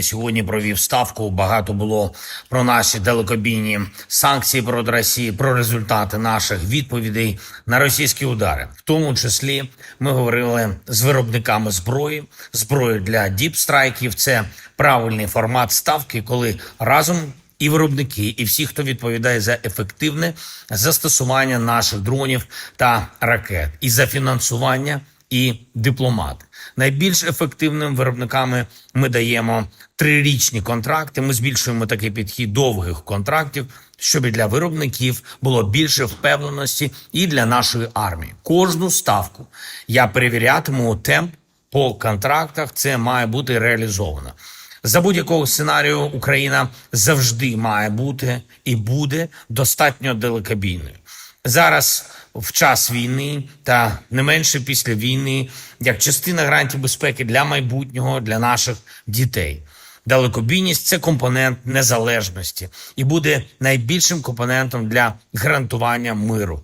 Сьогодні провів ставку. Багато було про наші далекобійні санкції проти Росії, про результати наших відповідей на російські удари. В тому числі ми говорили з виробниками зброї, зброї для діпстрайків. Це правильний формат ставки, коли разом і виробники, і всі, хто відповідає за ефективне застосування наших дронів та ракет, і за фінансування і дипломати. Найбільш ефективним виробниками ми даємо трирічні контракти. Ми збільшуємо такий підхід довгих контрактів, щоб і для виробників було більше впевненості і для нашої армії. Кожну ставку я перевірятиму темп по контрактах. Це має бути реалізовано. За будь-якого сценарію Україна завжди має бути і буде достатньо далекобійною. Зараз в час війни та не менше після війни, як частина гарантій безпеки для майбутнього для наших дітей. Далекобійність це компонент незалежності і буде найбільшим компонентом для гарантування миру.